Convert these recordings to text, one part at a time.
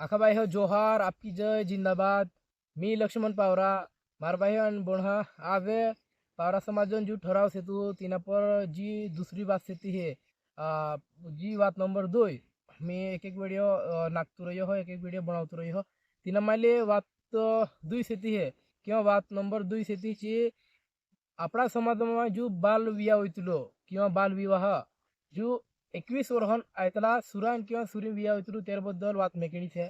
आखाबाई हो जोहार आपकी जय जिंदाबाद मी लक्ष्मण पावरा मारबाई आणि बोणहा आज पावरा समाजन जो ठराव सेतु तिना पर जी दूसरी बात सेती है आ, जी बात नंबर दो मी एक एक वीडियो नागतो रही हो एक एक वीडियो बनावतो रही हो तिना माले बात दुई सेती है किंवा बात नंबर दुई सेतीची આપણા સમાજમાં જો બાલ વિવાહ હોઈતુલો किंवा बालविवाह एकवीस वर्षन आयतला सुरान कि सुरीन बिया वितर बदल बेकिणी से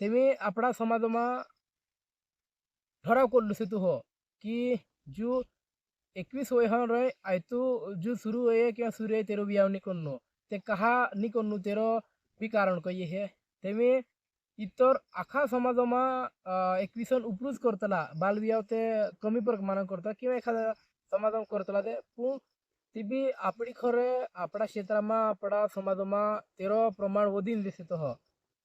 तेमी अपना समाज में ठराव करलु से तो कि जो एकवीस वयहन रे आयतु जो सुरू हुए कि सूर्य तेरो बिया नहीं करनु ते कहा नहीं करनु तेरो भी कारण कही है। तेमी इतर आखा समाज में एक उपरूज करतला, बाल बिया कमी प्रमाण करता कि एखाद समाज करतला दे તેવી આપણી ખરે આપણા ક્ષેત્રમાં આપણા સમાજમાં તેરો प्रमाण વધીન दिसत ह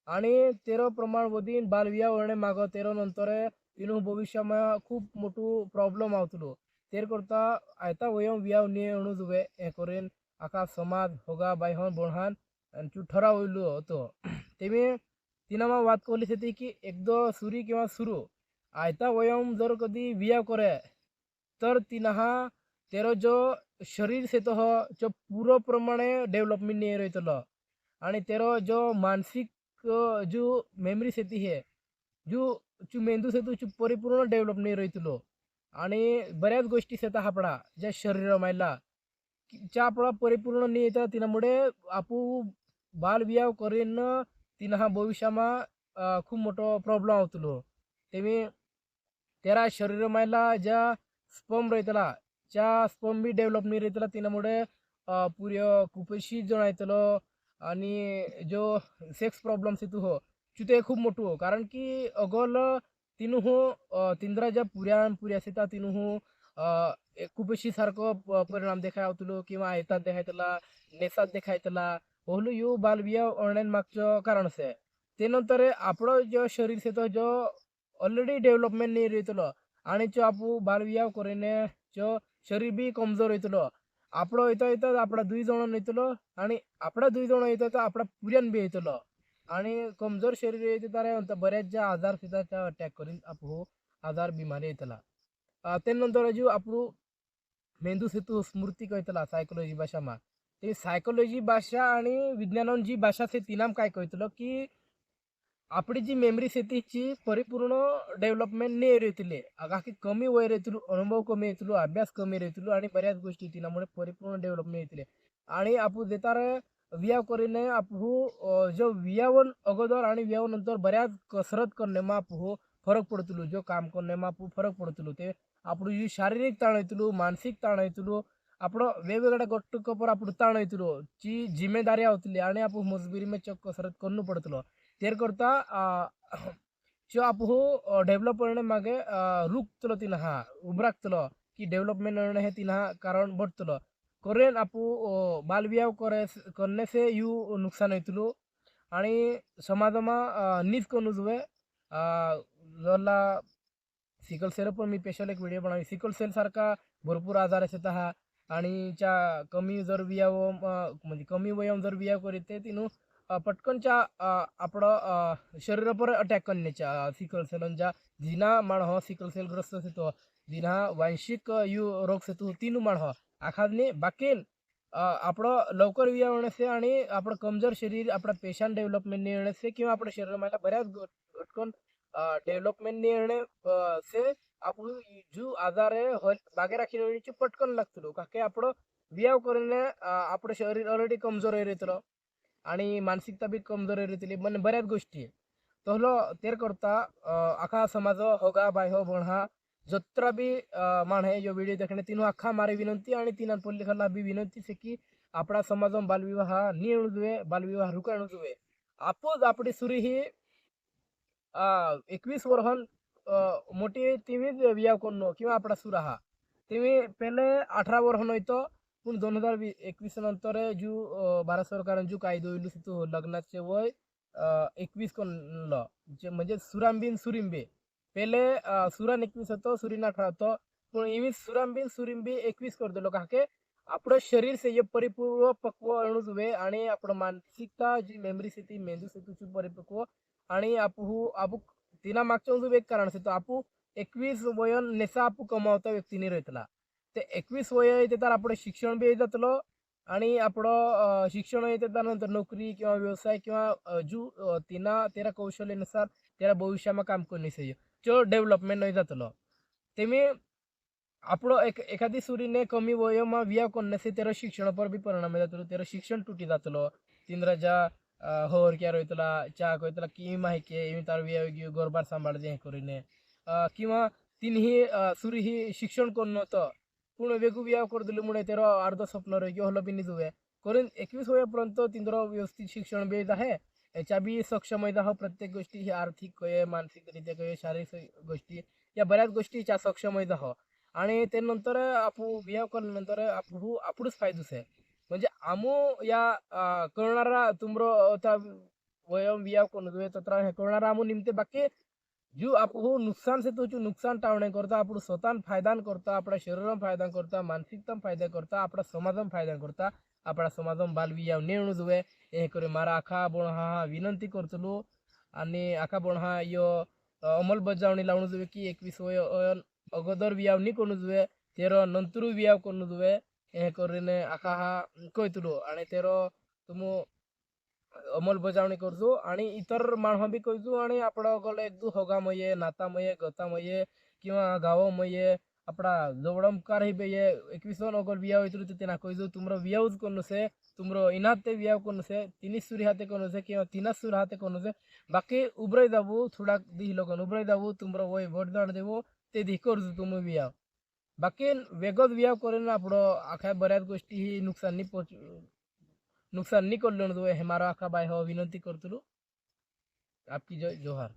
आणि तेरो प्रमाण वदीन बालविया वळणे मागो तेरो नंतर इनू भविष्यामा खूप मोठू प्रॉब्लेम आवतलो तेर करता आयता वयम वियाव निये अणू जुबे हे करेन आका समाज होगा बायहन बोणहान चु ठरा होईलो होतो तेमे तिनामा वाद कोली शेती की एकदो सुरी किंवा सुरू आयता वयम जर कधी वियाव करे तर तिनाहा तेरो जो शरीर से तो हो जो पूर्वप्रमाणे डेव्हलपमेंट नाही रहतलो आणि तेरो जो मानसिक जो मेमरी सेती है जो जो मेंदू से चू परिपूर्ण डेव्हलप नाही रहतलो आणि बऱ्याच गोष्टी सेता आपला ज्या शरीर मायला ज्या आपला परिपूर्ण नाही येतात तिनामुळे आपू बालविवाह करीन तिनं हा भविष्यामा खूप मोठं प्रॉब्लेम आवतलो तेमी तेरा शरीर मायला ज्या स्पम रहितला च्या स्पॉम्बी डेव्हलप नी रयतलो तिना मुडे पुऱ्यो खुबशी जण येतलो आनी जो सेक्स प्रॉब्लम तितू हो त्यो खूब मोठो कारण की अगोल तिनू हो तिंद्रा ज्या पुऱ्यान पुऱ्या येता तिनू हो खुबशी सारको परिणाम देखायतलो किंवा आयतात देखायतला नेसात देखायतला होलू यू बाल बिया ऑनलायन मागचो कारण असे ते नंतर आपलो जो शरीर से जो ऑलरेडी डेव्हलपमेंट नी रयतलो आणि जो आपू बाल बिया करीने जो शरीर बी कमजोर হইতলো आपण वयता হইতো আপড়া दुय जण হইতলো आणि आपडा दुय जण येतो तर आपला पुऱ्यान बी येतलो. आणि कमजोर शरीर येते तर बऱ्याचशा आजार सुद्धा अटॅक करीन आपो आजार बिमारी येतला. त्यानंतर जी आपण मेंदू सेतू स्मृती कळतला सायकोलॉजी भाषामा ती सायकोलॉजी भाषा आणि विज्ञानान जी भाषा से तिनाम काय कळतलो की આપણી જે મેમરી స్థితికి పరిపూర్ణ डेव्हलपमेंट नाही रेतले की कमी वय रेतलो अनुभव कमी येतलो अभ्यास कमी रेतलो आणि बऱ्याच गोष्टी तिनामुळे परिपूर्ण डेव्हलपमेंट येतले आणि आपण देतार विया करीने आपू जो वियावन अगोदर आणि वियावन नंतर बऱ्याच कसरत करण्यामा आपू फरक पडतलो जो काम करण्यामा आपू फरक पडतलो. ते आपलं जी शारीरिक ताण येतलो मानसिक ताण येतलो आपण वेगवेगळ्या गट्ट कपर आपण ताण येतलो जी जिम्मेदारी होतली आणि आपण मजबुरी मे चक कसरत करणं पडतलो. करता जो आपण डेव्हलप करणे मागे रुकतलो तिनं हा उभरागतलो की डेव्हलपमेंट हे तिनं हा कारण बढतलो करेन आपू बालविवाह करे करणे से यू नुकसान होईतलो आणि समाजामा नीच करू जुवे जरला सिकल सेल पण मी स्पेशल एक व्हिडिओ बनवली सिकल सेल सारखा भरपूर आजार येतात हा आणि च्या कमी जर वियाव म्हणजे कमी वयम जर वियाव करीत पटकनच्या अ, आपलं अ, अटॅक करण्याच्या सिकल सेल ज्या जिना माण हो सिकल सेल ग्रस्त येतो जिना वांशिक यू रोग येतो तीन माण हो आखादने बाकीन. अ, आपलं लवकर विया होण्याचे आणि आपलं कमजोर शरीर आपलं पेशंट डेव्हलपमेंट येण्याचे किंवा आपल्या शरीरामध्ये बऱ्याच गट- डेव्हलपमेंटने डेव्हलपमेंट येणे से आपण जो आजार आहे हो बागे राखी पटकन लागतो का की आपलं वियाव करणे आपलं शरीर ऑलरेडी कमजोर येतलं आणि मानसिकता बी कमज़ोर येतली म्हणजे बऱ्याच गोष्टी आहे. तहलो तेर करता आखा समाज होगा बाय हो बणहा जत्रा अ, मान है जो वीडियो देखने. तीनों आखा मारे विनंती आणि तीन पल्ली खल्ला बी विनंती से की आपला समाज बालविवाह नि जुवे बालविवाह रुकाणू जुवे आपोज आपली सुरी ही एकवीस वर्षां मोठी तिवी विवाह करणं किंवा सुरा हा. तिवी पहिले अठरा वर्ष नव्हतं पूण दोन हज़ार एकवीस नर जो भारत सरकार जो कायदो येयलो तितू लग्नाचे वय एकवीस कोलो जे म्हणजे सुराम बीन सुरिंबे. पहले सुरान एक तो, सुरीन अठरा तो, पूण इवीस सुराम बीन सुरिंबे एकवीस करतलो काके આપણો શરીર છે એ પરિપૂર્વ પક્વ અણુ જુએ અને આપણો માનસિકતા જે મેમરી છે તે મેંદુ છે તું પરિપક્વ आणि आपू आपू तिना मागच्या एक कारण से तो आपू एक वयन नेसा आपू कमावता नहीं रहता ते एकवीस वय तर आपलं शिक्षण बी जातलो आणि आपलं शिक्षण येतात नंतर नोकरी किंवा व्यवसाय किंवा जू तिना तेरा कौशल्यानुसार तेरा भविष्यामध्ये काम करणे सहज जो डेव्हलपमेंट नाही जातलो. ते मी आपलं एक एखादी सुरीने कमी वयमा विया कोण नसे तेरा शिक्षणावर बी परिणाम जातलो तेरा शिक्षण तुटी जातलो. तिंद्राच्या होर क्या होयतला चा होयतला की माहिती आहे तार विया गोरबार सांभाळते हे करीने. किंवा तिन्ही सुरी ही शिक्षण कोण नव्हतं पूर्ण वेगवेगळ्या विया कर तेरा अर्ध स्वप्न रे किंवा हलं बी निजुवे करून एकवीस वयापर्यंत तिंद्र व्यवस्थित शिक्षण बी आहे. याच्या बी सक्षम हो प्रत्येक गोष्टी ही आर्थिक कय मानसिकरित्या कय शारीरिक गोष्टी या बऱ्याच गोष्टीच्या सक्षम हो. आणि त्यानंतर आपू विवाह केल्यानंतर आपू आपूच फायदोच आहे. म्हणजे आमो या करणारा तुमरो त्या वयम विवाह कोण तत्र हे करणारा आमो निमते बाकी जो आपको नुकसान से तो जो नुकसान टावने करता आप स्वतान फायदान करता अपना शरीर में फायदा करता मानसिकता फायदा करता अपना समाज में फायदा करता अपना समाज में बाल विया ने अणुजुए यह मार आखा बणहा विनंती करूँ आने आखा बणहा यो अमल बजावनी लाणु जुए कि एक अगोदर विया नहीं करुजुए तेर नंतरु विया करुजुए यह कर आखा हा कहीतलु आने तेर तुम अंलबजावनी करसु आतर मणह भी कहीसु आपड़े एक हगाम ये नाता मैं गता मैं कि गाव मैं अपना जबड़मकार ही बे एक अगर बिया हुई तेना कहीसु तुमर बिहाज करनु से तुमर इनाते बिहार करनु से तीनी सूरी हाथे को से कि तीन सूरी हाथे को से बाकी उभरे दबु थोड़ा दी हिलो उबरे दबु तुम वही भोट दान देव ते दी करसु तुम बिहार बाकी वेगत बिहार करें आप आखा बयाद गोष्ठी ही नुकसान नहीं पोच नुकसान नी करलो हे मारो आखा बाय हो विनंती करतलो आपकी जय जोहार